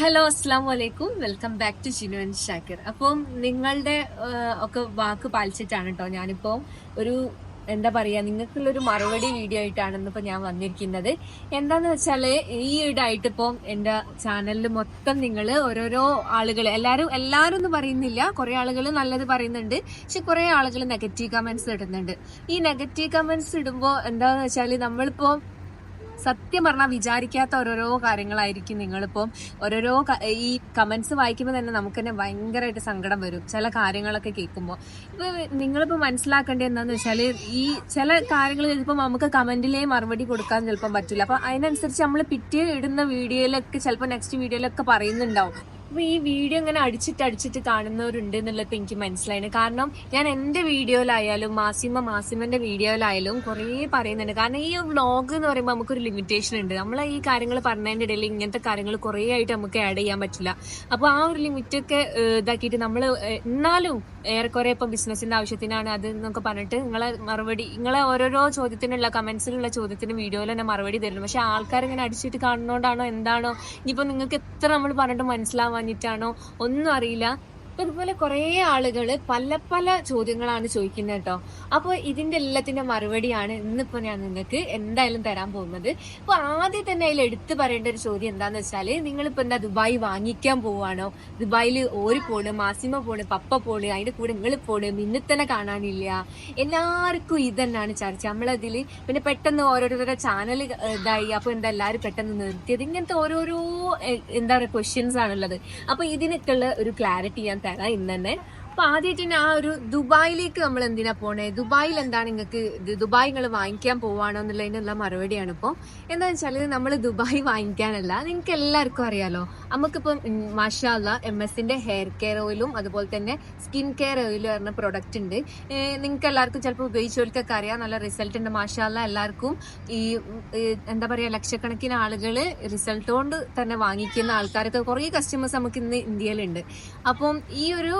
Hello അസ്സാം വലൈക്കും welcome back to Jinu and Shakir അപ്പം നിങ്ങളുടെ ഒക്കെ വാക്ക് പാലിച്ചിട്ടാണ് കേട്ടോ ഞാനിപ്പോൾ ഒരു എന്താ പറയുക നിങ്ങൾക്കുള്ള ഒരു മറുപടി വീഡിയോ ആയിട്ടാണ് ഇപ്പം ഞാൻ വന്നിരിക്കുന്നത്. എന്താന്ന് വെച്ചാൽ ഈ ഇടായിട്ട് ഇപ്പം എന്റെ ചാനലിൽ മൊത്തം നിങ്ങൾ ഓരോരോ ആളുകൾ എല്ലാവരും എല്ലാവരും ഒന്നും പറയുന്നില്ല. കുറേ ആളുകൾ നല്ലത് പറയുന്നുണ്ട്. പക്ഷെ കുറേ ആളുകൾ നെഗറ്റീവ് കമൻസ് ഇടുന്നുണ്ട്. ഈ നെഗറ്റീവ് കമൻസ് ഇടുമ്പോൾ എന്താന്ന് വെച്ചാൽ നമ്മളിപ്പോ സത്യം പറഞ്ഞാൽ വിചാരിക്കാത്ത ഓരോരോ കാര്യങ്ങളായിരിക്കും നിങ്ങളിപ്പം ഓരോരോ ഈ കമൻസ് വായിക്കുമ്പോൾ തന്നെ നമുക്ക് തന്നെ ഭയങ്കരമായിട്ട് സങ്കടം വരും. ചില കാര്യങ്ങളൊക്കെ കേൾക്കുമ്പോൾ ഇപ്പൊ നിങ്ങളിപ്പോൾ മനസ്സിലാക്കേണ്ടത് എന്താന്ന് വെച്ചാൽ ഈ ചില കാര്യങ്ങൾ ചിലപ്പോൾ നമുക്ക് കമന്റിലേ മറുപടി കൊടുക്കാൻ ചിലപ്പം പറ്റില്ല. അപ്പോൾ അതിനനുസരിച്ച് നമ്മൾ പിറ്റേ ഇടുന്ന വീഡിയോയിലൊക്കെ ചിലപ്പോൾ നെക്സ്റ്റ് വീഡിയോയിലൊക്കെ പറയുന്നുണ്ടാവും. അപ്പൊ ഈ വീഡിയോ ഇങ്ങനെ അടിച്ചിട്ട് അടിച്ചിട്ട് കാണുന്നവരുണ്ട് എന്നുള്ളത് എനിക്ക് മനസ്സിലായിരുന്നു കാരണം ഞാൻ എന്റെ വീഡിയോയിലായാലും മാസിമ മാസിമന്റെ വീഡിയോയിലായാലും കുറേ പറയുന്നുണ്ട്. കാരണം ഈ വ്ളോഗ് എന്ന് പറയുമ്പോൾ നമുക്കൊരു ലിമിറ്റേഷൻ ഉണ്ട്. നമ്മൾ ഈ കാര്യങ്ങൾ പറഞ്ഞതിന്റെ ഇടയിൽ ഇങ്ങനത്തെ കാര്യങ്ങൾ കുറേ ആയിട്ട് നമുക്ക് ആഡ് ചെയ്യാൻ പറ്റില്ല. അപ്പൊ ആ ഒരു ലിമിറ്റൊക്കെ ഇതാക്കിയിട്ട് നമ്മൾ എന്നാലും ഏറെക്കുറെ ഇപ്പൊ ബിസിനസിന്റെ ആവശ്യത്തിനാണ് അത് എന്നൊക്കെ പറഞ്ഞിട്ട് നിങ്ങളെ മറുപടി നിങ്ങളെ ഓരോരോ ചോദ്യത്തിനുള്ള കമന്റ്സിലുള്ള ചോദ്യത്തിന് വീഡിയോയിൽ തന്നെ മറുപടി തരുന്നു പക്ഷെ ആൾക്കാർ ഇങ്ങനെ അടിച്ചിട്ട് കാണുന്നോണ്ടാണോ എന്താണോ? ഇനിയിപ്പോ നിങ്ങൾക്ക് എത്ര നമ്മൾ പറഞ്ഞിട്ട് മനസ്സിലാവാഞ്ഞിട്ടാണോ ഒന്നും അറിയില്ല. അപ്പൊ ഇതുപോലെ കുറേ ആളുകൾ പല പല ചോദ്യങ്ങളാണ് ചോദിക്കുന്നത് കേട്ടോ. അപ്പോൾ ഇതിന്റെ എല്ലാത്തിന്റെ മറുപടിയാണ് ഇന്നിപ്പോ ഞാൻ നിങ്ങൾക്ക് എന്തായാലും തരാൻ പോകുന്നത്. അപ്പൊ ആദ്യം തന്നെ അതിൽ എടുത്തു പറയേണ്ട ഒരു ചോദ്യം എന്താന്ന് വെച്ചാൽ നിങ്ങളിപ്പോ എന്താ ദുബായ് വാങ്ങിക്കാൻ പോവാണോ? ദുബായിൽ ഓരി പോണ് മാസിമ പോണ് പപ്പ പോണ് അതിന്റെ കൂടെ നിങ്ങൾ പോണ് മിന്നത്തനെ കാണാനില്ല. എല്ലാവർക്കും ഇതന്നെയാണ് ചർച്ച. നമ്മളതിൽ പിന്നെ പെട്ടെന്ന് ഓരോരുത്തരുടെ ചാനൽ ഇതായി. അപ്പൊ എന്താ എല്ലാവരും പെട്ടെന്ന് നിർത്തിയത് ഇങ്ങനത്തെ ഓരോരോ എന്താ പറയുക ക്വസ്റ്റ്യൻസ് ആണുള്ളത്. അപ്പൊ ഇതിനൊക്കെയുള്ള ഒരു ക്ലാരിറ്റി ഞാൻ തരാം ഇന്ന് തന്നെ. അപ്പൊ ആദ്യമായിട്ട് ആ ഒരു ദുബായിലേക്ക് നമ്മൾ എന്തിനാ പോണേ? ദുബായിൽ എന്താണ് നിങ്ങൾക്ക് ദുബായ് നിങ്ങൾ വാങ്ങിക്കാൻ പോവാണോ എന്നുള്ളതിനുള്ള മറുപടിയാണ് ഇപ്പോൾ എന്താ വെച്ചാൽ നമ്മൾ ദുബായ് വാങ്ങിക്കാനല്ല നിങ്ങൾക്ക് എല്ലാവർക്കും അറിയാലോ. നമുക്കിപ്പം മാഷാല്ല എം എസിന്റെ ഹെയർ കെയർ ഓയിലും അതുപോലെ തന്നെ സ്കിൻ കെയർ ഓയിലും പറഞ്ഞ പ്രൊഡക്റ്റ് ഉണ്ട്. നിങ്ങൾക്ക് എല്ലാവർക്കും ചിലപ്പോൾ ഉപയോഗിച്ചവർക്കൊക്കെ അറിയാം. നല്ല റിസൾട്ട് ഉണ്ട് മാഷാല്ല എല്ലാവർക്കും. ഈ എന്താ പറയാ ലക്ഷക്കണക്കിന് ആളുകൾ റിസൾട്ട് കൊണ്ട് തന്നെ വാങ്ങിക്കുന്ന ആൾക്കാരൊക്കെ കുറേ കസ്റ്റമേഴ്സ് നമുക്ക് ഇന്ന് ഇന്ത്യയിലുണ്ട്. അപ്പം ഈ ഒരു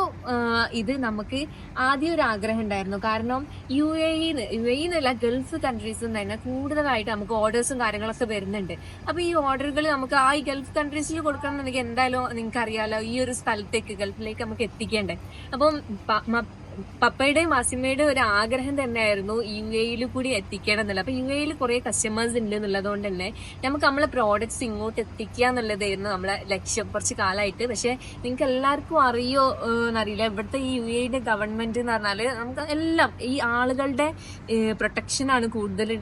ഇത് നമുക്ക് ആദ്യം ഒരു ആഗ്രഹം ഉണ്ടായിരുന്നു. കാരണം യു എ യു എ എന്നല്ല ഗൾഫ് കൺട്രീസിൽ തന്നെ കൂടുതലായിട്ട് നമുക്ക് ഓർഡേഴ്സും കാര്യങ്ങളൊക്കെ വരുന്നുണ്ട്. അപ്പൊ ഈ ഓർഡറുകൾ നമുക്ക് ആ ഈ ഗൾഫ് കൺട്രീസിൽ കൊടുക്കണം എന്നുണ്ടെങ്കിൽ എന്തായാലും നിങ്ങൾക്ക് അറിയാലോ ഈ ഒരു സ്ഥലത്തേക്ക് ഗൾഫിലേക്ക് നമുക്ക് എത്തിക്കേണ്ടേ. അപ്പം പപ്പയുടെയും മാസിമയുടെ ഒരു ആഗ്രഹം തന്നെയായിരുന്നു യു എയിൽ കൂടി എത്തിക്കണം എന്നുള്ളത്. അപ്പൊ യു എയിൽ കുറെ കസ്റ്റമേഴ്സ് ഉണ്ട് എന്നുള്ളത് കൊണ്ട് തന്നെ നമുക്ക് നമ്മളെ പ്രോഡക്ട്സ് ഇങ്ങോട്ട് എത്തിക്കുക എന്നുള്ളതായിരുന്നു നമ്മളെ ലക്ഷ്യം കുറച്ച് കാലമായിട്ട്. പക്ഷെ നിങ്ങൾക്ക് എല്ലാവർക്കും അറിയോ എന്നറിയില്ല. ഇവിടുത്തെ ഈ യു എയുടെ ഗവൺമെന്റ് എന്ന് പറഞ്ഞാൽ നമുക്ക് എല്ലാം ഈ ആളുകളുടെ പ്രൊട്ടക്ഷൻ ആണ് കൂടുതൽ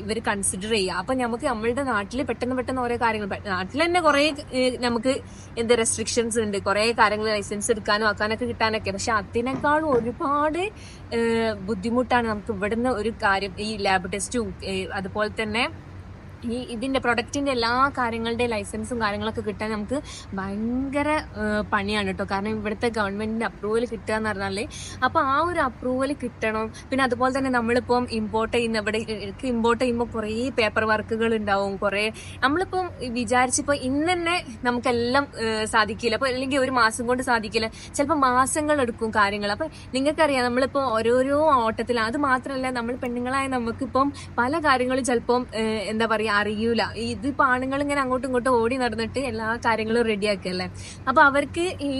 ഇവർ കൺസിഡർ ചെയ്യുക. അപ്പൊ നമുക്ക് നമ്മളുടെ നാട്ടിൽ പെട്ടെന്ന് പെട്ടെന്ന് ഓരോ കാര്യങ്ങൾ നാട്ടിൽ തന്നെ കുറെ നമുക്ക് എന്ത് റെസ്ട്രിക്ഷൻസ് ഉണ്ട്. കുറെ കാര്യങ്ങൾ ലൈസൻസ് എടുക്കാനും ആക്കാനൊക്കെ കിട്ടാനൊക്കെ. പക്ഷെ അതിനേക്കാളും ഒരുപാട് ബുദ്ധിമുട്ടാണ് നമുക്ക് ഇവിടുന്ന് ഒരു കാര്യം ഈ ലാബ് ടെസ്റ്റും അതുപോലെ തന്നെ ഈ ഇതിന്റെ പ്രൊഡക്റ്റിന്റെ എല്ലാ കാര്യങ്ങളുടെ ലൈസൻസും കാര്യങ്ങളൊക്കെ കിട്ടാൻ നമുക്ക് ഭയങ്കര പണിയാണ് കേട്ടോ കാരണം ഇവിടുത്തെ ഗവൺമെന്റിന്റെ അപ്രൂവൽ കിട്ടുക എന്ന് പറഞ്ഞാലേ അപ്പോൾ ആ ഒരു അപ്രൂവൽ കിട്ടണം. പിന്നെ അതുപോലെ തന്നെ നമ്മളിപ്പം ഇമ്പോർട്ട് ചെയ്യുന്ന ഇവിടെ ഇമ്പോർട്ട് ചെയ്യുമ്പോൾ കുറേ പേപ്പർ വർക്കുകൾ ഉണ്ടാവും. കുറേ നമ്മളിപ്പം വിചാരിച്ചിപ്പോൾ ഇന്ന് തന്നെ നമുക്കെല്ലാം സാധിക്കില്ല. അപ്പോൾ അല്ലെങ്കിൽ ഒരു മാസം കൊണ്ട് സാധിക്കില്ല. ചിലപ്പോൾ മാസങ്ങൾ എടുക്കും കാര്യങ്ങൾ. അപ്പൊ നിങ്ങൾക്കറിയാം നമ്മളിപ്പോ ഓരോരോ ഓട്ടത്തിൽ അത് മാത്രമല്ല നമ്മൾ പെണ്ണുങ്ങളായ നമുക്കിപ്പം പല കാര്യങ്ങളും ചിലപ്പം എന്താ പറയാ അറിയൂല. ഇതിപ്പോ ആണുങ്ങൾ ഇങ്ങനെ അങ്ങോട്ടും ഇങ്ങോട്ടും ഓടി നടന്നിട്ട് എല്ലാ കാര്യങ്ങളും റെഡിയാക്കല്ലേ അപ്പൊ അവർക്ക് ഈ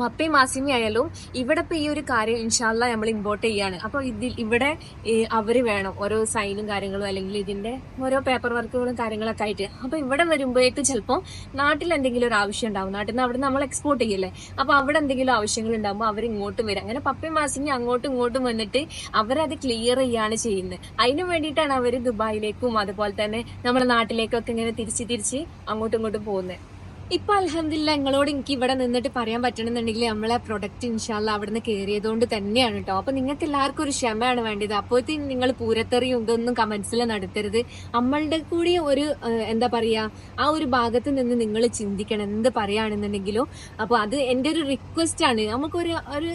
മപ്പയും മാസിമി ആയാലും ഇവിടെ ഇപ്പൊ ഈ ഒരു കാര്യം ഇൻഷാല്ല നമ്മൾ ഇമ്പോർട്ട് ചെയ്യാണ്. അപ്പൊ ഇതിൽ ഇവിടെ അവർ വേണം ഓരോ സൈനും കാര്യങ്ങളും അല്ലെങ്കിൽ ഇതിന്റെ ഓരോ പേപ്പർ വർക്കുകളും കാര്യങ്ങളൊക്കെ ആയിട്ട്. അപ്പൊ ഇവിടെ വരുമ്പോഴേക്ക് ചിലപ്പോൾ നാട്ടിൽ എന്തെങ്കിലും ഒരു ആവശ്യം ഉണ്ടാവും. നാട്ടിൽ നിന്ന് അവിടെ നമ്മൾ എക്സ്പോർട്ട് ചെയ്യല്ലേ? അപ്പൊ അവിടെ എന്തെങ്കിലും ആവശ്യങ്ങൾ ഉണ്ടാകുമ്പോൾ അവർ ഇങ്ങോട്ട് വരും. അങ്ങനെ പപ്പയും മാസിമി അങ്ങോട്ടും ഇങ്ങോട്ടും വന്നിട്ട് അവരത് ക്ലിയർ ചെയ്യാണ് ചെയ്യുന്നത്. അതിനു വേണ്ടിയിട്ടാണ് അവർ ദുബായിലേക്കും അതുപോലെ തന്നെ നമ്മുടെ നാട്ടിലേക്കൊക്കെ ഇങ്ങനെ തിരിച്ച് തിരിച്ച് അങ്ങോട്ടും ഇങ്ങോട്ടും പോകുന്നത്. ഇപ്പൊ അലഹമില്ല നിങ്ങളോട് എനിക്ക് ഇവിടെ നിന്നിട്ട് പറയാൻ പറ്റണമെന്നുണ്ടെങ്കിൽ നമ്മളെ പ്രൊഡക്റ്റ് ഇൻഷാല്ല അവിടെ നിന്ന് കയറിയതുകൊണ്ട് തന്നെയാണ് കേട്ടോ. അപ്പൊ നിങ്ങൾക്ക് എല്ലാവർക്കും ഒരു ക്ഷമയാണ് വേണ്ടത്. അപ്പോഴത്തേക്കും നിങ്ങൾ പൂരത്തെറിയും ഇതൊന്നും കമന്റ്സിൽ നടത്തരുത്. നമ്മളുടെ കൂടി ഒരു എന്താ പറയാ ആ ഒരു ഭാഗത്ത് നിന്ന് നിങ്ങൾ ചിന്തിക്കണം എന്ത് പറയുകയാണെന്നുണ്ടെങ്കിലും അപ്പൊ അത് എന്റെ ഒരു റിക്വസ്റ്റ് ആണ്. നമുക്കൊരു ഒരു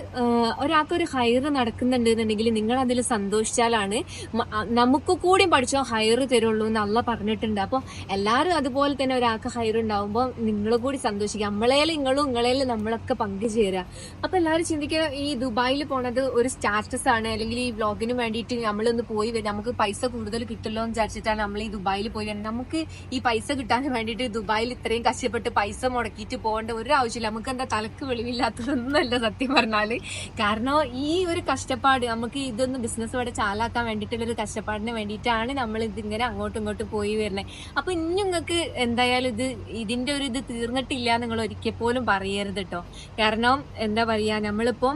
ഒരാൾക്കൊരു ഹയർ നടക്കുന്നുണ്ട് എന്നുണ്ടെങ്കിൽ നിങ്ങൾ അതിൽ സന്തോഷിച്ചാലാണ് നമുക്ക് കൂടി പഠിച്ചോ ഹയർ തരുള്ളൂ എന്ന് അള്ള പറഞ്ഞിട്ടുണ്ട്. അപ്പൊ എല്ലാവരും അതുപോലെ തന്നെ ഒരാൾക്ക് ഹയർ ഉണ്ടാവുമ്പോൾ നിങ്ങൾ കൂടി സന്തോഷിക്കുക. നമ്മളേലും നിങ്ങളും നിങ്ങളേലും നമ്മളൊക്കെ പങ്കുചേരുക. അപ്പൊ എല്ലാവരും ചിന്തിക്കുക ഈ ദുബായിൽ പോണത് ഒരു സ്റ്റാറ്റസ് ആണ്. അല്ലെങ്കിൽ ഈ വ്ളോഗിന് വേണ്ടിയിട്ട് നമ്മളൊന്ന് പോയി നമുക്ക് പൈസ കൂടുതൽ കിട്ടുമല്ലോ എന്ന് വിചാരിച്ചിട്ടാണ് നമ്മൾ ഈ ദുബായിൽ പോയി വരുന്നത് നമുക്ക് ഈ പൈസ കിട്ടാൻ വേണ്ടിയിട്ട് ദുബായിൽ ഇത്രയും കഷ്ടപ്പെട്ട് പൈസ മുടക്കിയിട്ട് പോകേണ്ട ഒരു ആവശ്യമില്ല. നമുക്ക് എന്താ തലക്ക് വെളിവില്ലാത്തതൊന്നുമല്ല സത്യം പറഞ്ഞാൽ. കാരണം ഈ ഒരു കഷ്ടപ്പാട് നമുക്ക് ഇതൊന്ന് ബിസിനസ് ഇവിടെ ചാലാക്കാൻ വേണ്ടിയിട്ടുള്ള ഒരു കഷ്ടപ്പാടിന് വേണ്ടിയിട്ടാണ് നമ്മൾ ഇതിങ്ങനെ അങ്ങോട്ടും ഇങ്ങോട്ടും പോയി വരുന്നത് അപ്പൊ ഇനി നിങ്ങൾക്ക് എന്തായാലും ഇത് ഇതിന്റെ ഒരു ഇത് തീർന്നിട്ടില്ല നിങ്ങൾ ഒരിക്കൽ പോലും പറയരുത് കേട്ടോ കാരണം എന്താ പറയുക നമ്മളിപ്പം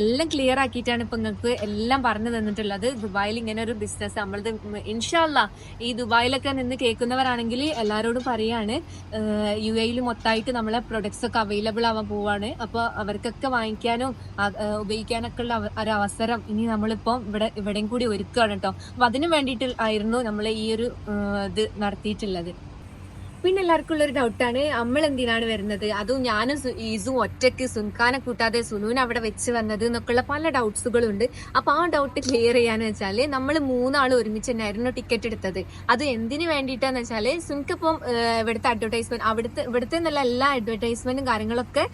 എല്ലാം ക്ലിയർ ആക്കിയിട്ടാണ് ഇപ്പം നിങ്ങൾക്ക് എല്ലാം പറഞ്ഞു തന്നിട്ടുള്ളത്. ദുബായിൽ ഇങ്ങനെ ഒരു ബിസിനസ് നമ്മളത് ഇൻഷാല്ല ഈ ദുബായിലൊക്കെ നിന്ന് കേൾക്കുന്നവരാണെങ്കിൽ എല്ലാവരോടും പറയാണ് യു എയിൽ മൊത്തമായിട്ട് നമ്മളെ പ്രൊഡക്ട്സ് ഒക്കെ അവൈലബിൾ ആവാൻ പോവാണ്. അപ്പോൾ അവർക്കൊക്കെ വാങ്ങിക്കാനും ഉപയോഗിക്കാനൊക്കെ ഉള്ള ഒരു അവസരം ഇനി നമ്മളിപ്പം ഇവിടെ ഇവിടെയും കൂടി ഒരുക്കുകയാണ് കേട്ടോ അപ്പം അതിനു വേണ്ടിയിട്ട് ആയിരുന്നു നമ്മൾ ഈ ഒരു ഇത് നടത്തിയിട്ടുള്ളത്. പിന്നെ എല്ലാവർക്കും ഉള്ളൊരു ഡൗട്ടാണ് നമ്മൾ എന്തിനാണ് വരുന്നത്? അതും ഞാനും ഈസും ഒറ്റയ്ക്ക് സുൻഖാനെ കൂട്ടാതെ സുനുവിനെ അവിടെ വെച്ച് വന്നത് എന്നൊക്കെയുള്ള പല ഡൗട്ട്സുകളും ഉണ്ട് അപ്പൊ ആ ഡൗട്ട് ക്ലിയർ ചെയ്യാന്ന് വെച്ചാൽ നമ്മൾ മൂന്നാൾ ഒരുമിച്ച് തന്നെയായിരുന്നു ടിക്കറ്റ് എടുത്തത്. അത് എന്തിനു വേണ്ടിയിട്ടാന്ന് വെച്ചാൽ സുൻക്കിപ്പം ഇവിടുത്തെ അഡ്വർടൈസ്മെന്റ് അവിടുത്തെ ഇവിടുത്തെ നല്ല എല്ലാ അഡ്വർടൈസ്മെന്റും കാര്യങ്ങളൊക്കെ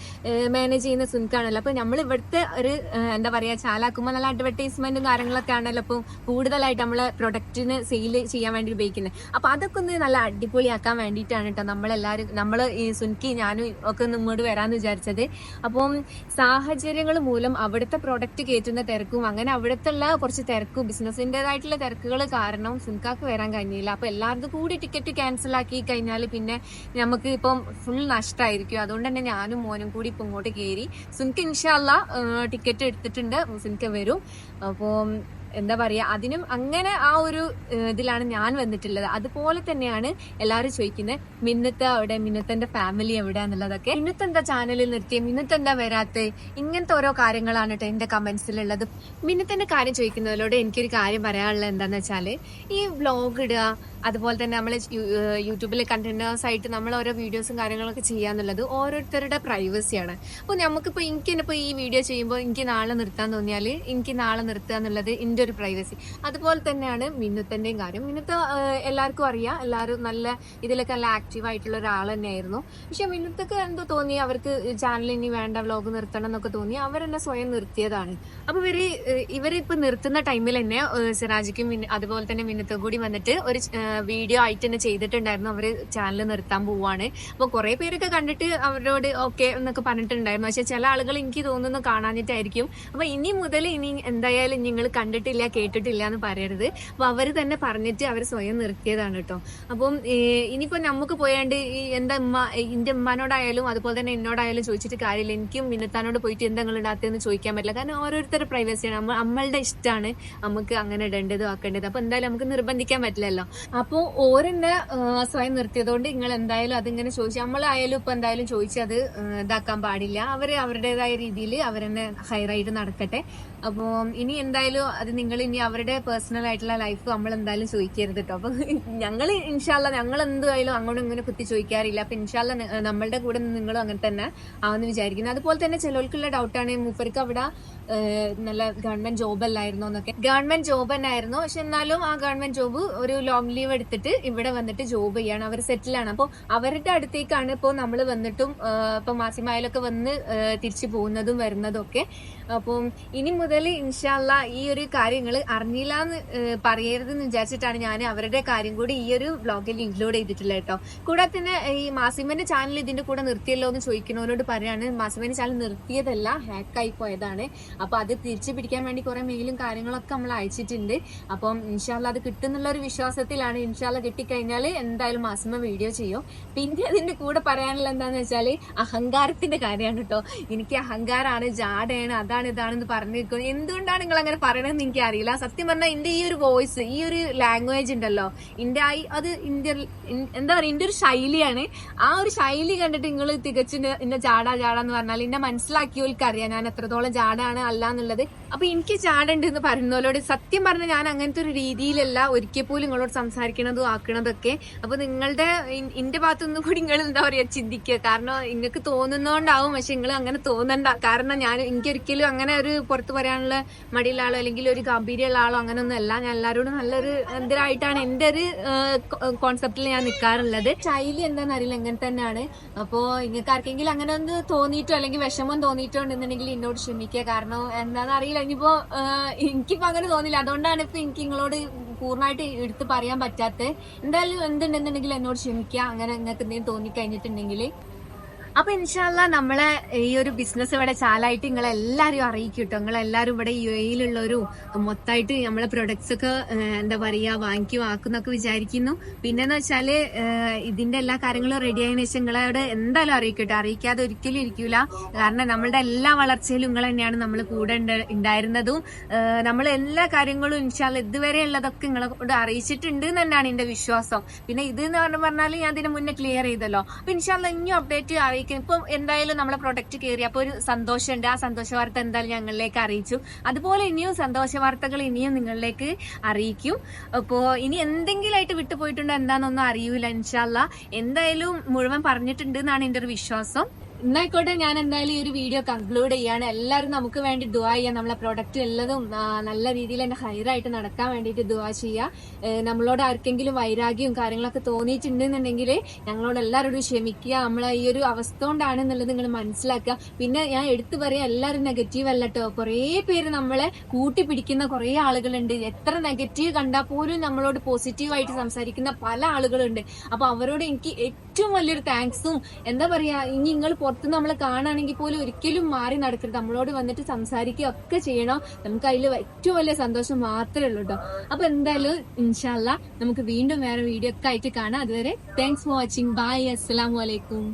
മാനേജ് ചെയ്യുന്ന സുൻഖാണല്ലോ അപ്പൊ നമ്മൾ ഇവിടുത്തെ ഒരു എന്താ പറയാ ചാലാക്കുമ്പോൾ നല്ല അഡ്വർടൈസ്മെന്റും കാര്യങ്ങളൊക്കെ ആണല്ലോ ഇപ്പം കൂടുതലായിട്ട് നമ്മളെ പ്രൊഡക്റ്റിന് സെയിൽ ചെയ്യാൻ വേണ്ടി ഉപയോഗിക്കുന്നത് അപ്പൊ അതൊക്കെ ഒന്ന് നല്ല അടിപൊളിയാക്കാൻ വേണ്ടിയിട്ടാണ് കേട്ടോ നമ്മളെല്ലാവരും നമ്മൾ ഈ സുൻകി ഞാനും ഒക്കെ ഒന്ന് ഇങ്ങോട്ട് വരാന്ന് വിചാരിച്ചത്. അപ്പം സാഹചര്യങ്ങൾ മൂലം അവിടുത്തെ പ്രോഡക്റ്റ് കയറ്റുന്ന തിരക്കും അങ്ങനെ അവിടുത്തെ ഉള്ള കുറച്ച് തിരക്കും ബിസിനസിന്റെതായിട്ടുള്ള തിരക്കുകൾ കാരണം സുൻകാക്ക് വരാൻ കഴിഞ്ഞില്ല. അപ്പോൾ എല്ലാവർക്കും കൂടി ടിക്കറ്റ് ക്യാൻസൽ ആക്കി കഴിഞ്ഞാൽ പിന്നെ നമുക്ക് ഇപ്പം ഫുൾ നഷ്ടമായിരിക്കും അതുകൊണ്ട് തന്നെ ഞാനും മോനും കൂടി ഇപ്പം ഇങ്ങോട്ട് കയറി സുൻക്ക് ഇൻഷാല്ല ടിക്കറ്റ് എടുത്തിട്ടുണ്ട്. സുൻക്ക് വരും. അപ്പോൾ എന്താ പറയാ അതിനും അങ്ങനെ ആ ഒരു ഇതിലാണ് ഞാൻ വന്നിട്ടുള്ളത്. അതുപോലെ തന്നെയാണ് എല്ലാവരും ചോദിക്കുന്നത് മിന്നത്ത് അവിടെ മിന്നത്തന്റെ ഫാമിലി എവിടെ എന്നുള്ളതൊക്കെ മിന്നത്ത് എന്താ ചാനലിൽ നിർത്തിയ? മിന്നത്ത് എന്താ വരാത്തെ? ഇങ്ങനത്തെ ഓരോ കാര്യങ്ങളാണ് കേട്ടോ എന്റെ കമന്റ്സിലുള്ളത് മിന്നത്തിന്റെ കാര്യം ചോദിക്കുന്നതിലൂടെ എനിക്കൊരു കാര്യം പറയാനുള്ളത് എന്താന്ന് വെച്ചാൽ ഈ വ്ലോഗ് ഇടുക അതുപോലെ തന്നെ നമ്മൾ യൂട്യൂബിൽ കണ്ടന്റേഴ്സ് ആയിട്ട് നമ്മൾ ഓരോ വീഡിയോസും കാര്യങ്ങളൊക്കെ ചെയ്യാന്നുള്ളത് ഓരോരുത്തരുടെ പ്രൈവസിയാണ് അപ്പോൾ നമുക്കിപ്പോൾ എനിക്ക് തന്നെ ഇപ്പോൾ ഈ വീഡിയോ ചെയ്യുമ്പോൾ എനിക്ക് നാളെ നിർത്താൻ തോന്നിയാൽ എനിക്ക് നാളെ നിർത്തുക എന്നുള്ളത് ഒരു പ്രൈവസി അതുപോലെ തന്നെയാണ് മിന്നുത്തന്റെയും കാര്യം. മിന്നുത്ത് എല്ലാവർക്കും അറിയാം. എല്ലാവരും നല്ല ഇതിലൊക്കെ നല്ല ആക്റ്റീവ് ആയിട്ടുള്ള ഒരാൾ തന്നെയായിരുന്നു. പക്ഷെ മിന്നുത്തൊക്കെ എന്തോ തോന്നി? അവർക്ക് ചാനൽ ഇനി വേണ്ട വ്ലോഗ് നിർത്തണം എന്നൊക്കെ തോന്നി. അവരെന്നെ സ്വയം നിർത്തിയതാണ്. അപ്പോൾ ഇവർ ഇവരിപ്പോൾ നിർത്തുന്ന ടൈമിൽ തന്നെ സിറാജിക്കും അതുപോലെ തന്നെ മിന്നത്തും കൂടി വന്നിട്ട് ഒരു വീഡിയോ ആയിട്ട് തന്നെ ചെയ്തിട്ടുണ്ടായിരുന്നു. അവർ ചാനൽ നിർത്താൻ പോവാണ്. അപ്പോൾ കുറേ പേരൊക്കെ കണ്ടിട്ട് അവരോട് ഓക്കെ എന്നൊക്കെ പറഞ്ഞിട്ടുണ്ടായിരുന്നു. പക്ഷെ ചില ആളുകൾ എനിക്ക് തോന്നുന്നു കാണാനിട്ടായിരിക്കും അപ്പോൾ ഇനി മുതൽ ഇനി എന്തായാലും നിങ്ങൾ കണ്ടിട്ടില്ല കേട്ടിട്ടില്ല എന്ന് പറയരുത്. അപ്പൊ അവർ തന്നെ പറഞ്ഞിട്ട് അവർ സ്വയം നിർത്തിയതാണ് കേട്ടോ. അപ്പം ഇനിയിപ്പോ നമുക്ക് പോയാണ്ട് എന്താ ഉമ്മ എന്റെ ഉമ്മാനോടായാലും അതുപോലെ തന്നെ എന്നോടായാലും ചോദിച്ചിട്ട് കാര്യമില്ല. എനിക്കും മിന്നത്താനോട് പോയിട്ട് എന്താ നിങ്ങൾ ഇടാത്തതെന്ന് ചോദിക്കാൻ പറ്റില്ല. കാരണം ഓരോരുത്തരുടെ പ്രൈവസിയാണ് നമ്മ നമ്മളുടെ ഇഷ്ടമാണ് നമുക്ക് അങ്ങനെ ഇടേണ്ടതും ആക്കേണ്ടത്. അപ്പൊ എന്തായാലും നമുക്ക് നിർബന്ധിക്കാൻ പറ്റില്ലല്ലോ. അപ്പോൾ ഓരെന്നെ സ്വയം നിർത്തിയതുകൊണ്ട് നിങ്ങൾ എന്തായാലും അതിങ്ങനെ ചോദിച്ചു നമ്മളായാലും ഇപ്പൊ എന്തായാലും ചോദിച്ചത് ഇതാക്കാൻ പാടില്ല. അവർ അവരുടേതായ രീതിയിൽ അവരെന്നെ ഹൈറായിട്ട് നടക്കട്ടെ. അപ്പോൾ ഇനി എന്തായാലും അത് നിങ്ങൾ ഇനി അവരുടെ പേഴ്സണൽ ആയിട്ടുള്ള ലൈഫ് നമ്മൾ എന്തായാലും ചോദിക്കരുത് കേട്ടോ അപ്പൊ ഞങ്ങൾ ഇൻഷാല്ല ഞങ്ങൾ എന്തായാലും അങ്ങോട്ടും ഇങ്ങനെ കുത്തി ചോദിക്കാറില്ല. അപ്പൊ ഇൻഷാല്ല നമ്മളുടെ കൂടെ നിങ്ങളും അങ്ങനെ തന്നെ ആവെന്ന് വിചാരിക്കുന്നത് അതുപോലെ തന്നെ ചിലർക്കുള്ള ഡൗട്ടാണ് മൂപ്പർക്ക് അവിടെ നല്ല ഗവൺമെന്റ് ജോബ് അല്ലായിരുന്നോ എന്നൊക്കെ. ഗവൺമെന്റ് ജോബ് തന്നെ ആയിരുന്നു. പക്ഷെ എന്നാലും ആ ഗവൺമെന്റ് ജോബ് ഒരു ലോങ് ലീവ് എടുത്തിട്ട് ഇവിടെ വന്നിട്ട് ജോബ് ചെയ്യാണ്. അവർ സെറ്റിലാണ് അപ്പോൾ അവരുടെ അടുത്തേക്കാണ് ഇപ്പോൾ നമ്മൾ വന്നിട്ടും ഇപ്പൊ മാസിമായാലൊക്കെ വന്ന് തിരിച്ചു പോകുന്നതും വരുന്നതും ഒക്കെ. അപ്പം ഇനി മുതൽ ഇൻഷാല്ല ഈ ഒരു കാര്യങ്ങൾ അറിഞ്ഞില്ല എന്ന് പറയരുതെന്ന് വിചാരിച്ചിട്ടാണ് ഞാൻ അവരുടെ കാര്യം കൂടി ഈ ഒരു വ്ളോഗിൽ ഇൻക്ലൂഡ് ചെയ്തിട്ടില്ല കേട്ടോ. കൂടാതെ തന്നെ ഈ മാസിമന്റെ ചാനൽ ഇതിന്റെ കൂടെ നിർത്തിയല്ലോ എന്ന് ചോദിക്കുന്നവരോട് പറയാണ്. മാസിമന്റെ ചാനൽ നിർത്തിയതല്ല ഹാക്കായി പോയതാണ്. അപ്പൊ അത് തിരിച്ചു പിടിക്കാൻ വേണ്ടി കുറെ മെയിലും കാര്യങ്ങളൊക്കെ നമ്മൾ അയച്ചിട്ടുണ്ട്. അപ്പം ഇൻഷാല്ല അത് കിട്ടുന്നുള്ള ഒരു വിശ്വാസത്തിലാണ് ഇൻഷാല്ല കിട്ടിക്കഴിഞ്ഞാൽ എന്തായാലും മാസിമ വീഡിയോ ചെയ്യും. പിന്നെ അതിന്റെ കൂടെ പറയാനുള്ള എന്താന്ന് വെച്ചാൽ അഹങ്കാരത്തിന്റെ കാര്യമാണ് കേട്ടോ. എനിക്ക് അഹങ്കാരമാണ് ജാടയാണ് അതാണ് ഇതാണെന്ന് പറഞ്ഞിരിക്കുന്നത് എന്തുകൊണ്ടാണ് നിങ്ങൾ അങ്ങനെ പറയണതെന്ന് എനിക്ക് അറിയില്ല സത്യം പറഞ്ഞാൽ എന്റെ ഈ ഒരു വോയിസ് ഈ ഒരു ലാംഗ്വേജ് ഉണ്ടല്ലോ എന്റെ ആയി അത് ഇന്ത്യ എന്താ പറയുക എന്റെ ഒരു ശൈലിയാണ്. ആ ഒരു ശൈലി കണ്ടിട്ട് നിങ്ങൾ തികച്ച് എന്റെ ചാടാ ചാടാന്ന് പറഞ്ഞാൽ എന്നെ മനസ്സിലാക്കിയവർക്ക് അറിയാം ഞാൻ എത്രത്തോളം ജാടാണ് അല്ല എന്നുള്ളത്. അപ്പൊ എനിക്ക് ചാടുണ്ട് എന്ന് പറയുന്നവരോട് സത്യം പറഞ്ഞാൽ ഞാൻ അങ്ങനത്തെ ഒരു രീതിയിലല്ല ഒരിക്കൽ പോലും നിങ്ങളോട് സംസാരിക്കണതും ആക്കണതൊക്കെ. അപ്പൊ നിങ്ങളുടെ എന്റെ ഭാഗത്തൊന്നും കൂടി നിങ്ങൾ എന്താ പറയാ ചിന്തിക്കുക. കാരണം നിങ്ങൾക്ക് തോന്നുന്നോണ്ടാവും പക്ഷെ നിങ്ങൾ അങ്ങനെ തോന്നണ്ട. കാരണം ഞാൻ എനിക്കൊരിക്കലും അങ്ങനെ ഒരു പുറത്ത് പറയാനുള്ള മടിയുള്ള ആളോ അല്ലെങ്കിൽ ഒരു ഗാംഭീര്യമുള്ള ആളോ അങ്ങനെയൊന്നും അല്ല. ഞാൻ എല്ലാവരോടും നല്ലൊരു എന്തിനായിട്ടാണ് എന്റെ ഒരു കോൺസെപ്റ്റിൽ ഞാൻ നിൽക്കാറുള്ളത് ശൈലി എന്താണെന്ന് അറിയില്ല. ഇങ്ങനെ തന്നെയാണ്. അപ്പോൾ നിങ്ങൾക്ക് ആർക്കെങ്കിലും അങ്ങനെ ഒന്ന് തോന്നിയിട്ടോ അല്ലെങ്കിൽ വിഷമം തോന്നിയിട്ടോ ഉണ്ടെന്നുണ്ടെങ്കിൽ എന്നോട് ക്ഷമിക്കുക. കാരണം എന്താണെന്ന് അറിയില്ല. ഇനിയിപ്പോ എനിക്കിപ്പോ അങ്ങനെ തോന്നില്ല അതുകൊണ്ടാണ് ഇപ്പൊ എനിക്ക് നിങ്ങളോട് പൂർണമായിട്ട് എടുത്ത് പറയാൻ പറ്റാത്തത്. എന്തായാലും എന്തുണ്ടെന്നുണ്ടെങ്കിൽ എന്നോട് ക്ഷമിക്കുക. അങ്ങനെ നിങ്ങൾക്ക് എന്തെങ്കിലും തോന്നിക്കഴിഞ്ഞിട്ടുണ്ടെങ്കിൽ. അപ്പൊ ഇൻഷാല്ല നമ്മളെ ഈ ഒരു ബിസിനസ് ഇവിടെ ചാലായിട്ട് നിങ്ങളെ എല്ലാരും അറിയിക്കും കേട്ടോ നിങ്ങളെല്ലാരും ഇവിടെ യു എയിലുള്ളൊരു മൊത്തമായിട്ട് നമ്മളെ പ്രൊഡക്ട്സ് ഒക്കെ എന്താ പറയാ വാങ്ങിക്കും ആക്കുന്നൊക്കെ വിചാരിക്കുന്നു. പിന്നെന്ന് വെച്ചാൽ ഇതിന്റെ എല്ലാ കാര്യങ്ങളും റെഡി ആയതിനു ശേഷം നിങ്ങളോട് എന്തായാലും അറിയിക്കട്ടെ അറിയിക്കാതെ ഒരിക്കലും ഇരിക്കൂല. കാരണം നമ്മളുടെ എല്ലാ വളർച്ചയിലും നിങ്ങൾ തന്നെയാണ് നമ്മൾ കൂടെ ഉണ്ടായിരുന്നതും നമ്മൾ എല്ലാ കാര്യങ്ങളും ഇൻഷാല്ല ഇതുവരെ ഉള്ളതൊക്കെ നിങ്ങളെ കൊണ്ട് അറിയിച്ചിട്ടുണ്ട് എന്ന് തന്നെയാണ് എന്റെ വിശ്വാസം. പിന്നെ ഇത് എന്ന് പറഞ്ഞു പറഞ്ഞാൽ ഞാൻ ഇതിന് മുന്നേ ക്ലിയർ ചെയ്തല്ലോ. അപ്പൊ ഇൻഷാല്ല ഇനിയും അപ്ഡേറ്റ് അറിയിക്കും ഇപ്പം എന്തായാലും നമ്മളെ പ്രൊഡക്റ്റ് കയറി അപ്പോൾ ഒരു സന്തോഷമുണ്ട്. ആ സന്തോഷ വാർത്ത എന്തായാലും ഞങ്ങളിലേക്ക് അറിയിച്ചു. അതുപോലെ ഇനിയും സന്തോഷ വാർത്തകൾ ഇനിയും നിങ്ങളിലേക്ക് അറിയിക്കും. അപ്പോൾ ഇനി എന്തെങ്കിലും ആയിട്ട് വിട്ടുപോയിട്ടുണ്ടോ എന്താണെന്നൊന്നും അറിയൂല ഇൻഷാല്ല എന്തായാലും മുഴുവൻ പറഞ്ഞിട്ടുണ്ട് എന്നാണ് എന്റെ ഒരു വിശ്വാസം. എന്നായിക്കോട്ടെ ഞാൻ എന്തായാലും ഈ ഒരു വീഡിയോ കൺക്ലൂഡ് ചെയ്യാണ്. എല്ലാവരും നമുക്ക് വേണ്ടി ദുവാ ചെയ്യാം നമ്മളെ പ്രൊഡക്റ്റ് എല്ലതും നല്ല രീതിയിൽ എന്റെ ഹൈറായിട്ട് നടക്കാൻ വേണ്ടിയിട്ട് ദുവാ ചെയ്യുക. നമ്മളോട് ആർക്കെങ്കിലും വൈരാഗ്യവും കാര്യങ്ങളൊക്കെ തോന്നിയിട്ടുണ്ടെന്നുണ്ടെങ്കിൽ ഞങ്ങളോട് എല്ലാവരോടും ക്ഷമിക്കുക. നമ്മളെ ഈ ഒരു അവസ്ഥ കൊണ്ടാണ് എന്നുള്ളത് നിങ്ങൾ മനസ്സിലാക്കുക. പിന്നെ ഞാൻ എടുത്തു പറയാം എല്ലാവരും നെഗറ്റീവ് അല്ല കേട്ടോ കുറേ പേര് നമ്മളെ കൂട്ടിപ്പിടിക്കുന്ന കുറേ ആളുകളുണ്ട്. എത്ര നെഗറ്റീവ് കണ്ടാൽ പോലും നമ്മളോട് പോസിറ്റീവായിട്ട് സംസാരിക്കുന്ന പല ആളുകളുണ്ട്. അപ്പോൾ അവരോട് എനിക്ക് ഏറ്റവും വലിയൊരു താങ്ക്സും എന്താ പറയാ ഇനി നിങ്ങൾ പുറത്ത് നമ്മൾ കാണുകയാണെങ്കിൽ പോലും ഒരിക്കലും മാറി നടക്കരുത്. നമ്മളോട് വന്നിട്ട് സംസാരിക്കുക ഒക്കെ ചെയ്യണം. നമുക്ക് അതിൽ ഏറ്റവും വലിയ സന്തോഷം മാത്രമേ ഉള്ളൂ കേട്ടോ അപ്പൊ എന്തായാലും ഇൻഷാല്ല നമുക്ക് വീണ്ടും വേറെ വീഡിയോ ഒക്കെ ആയിട്ട് കാണാം. അതുവരെ താങ്ക്സ് ഫോർ വാച്ചിങ് ബൈ അസ്സലാമു അലൈക്കും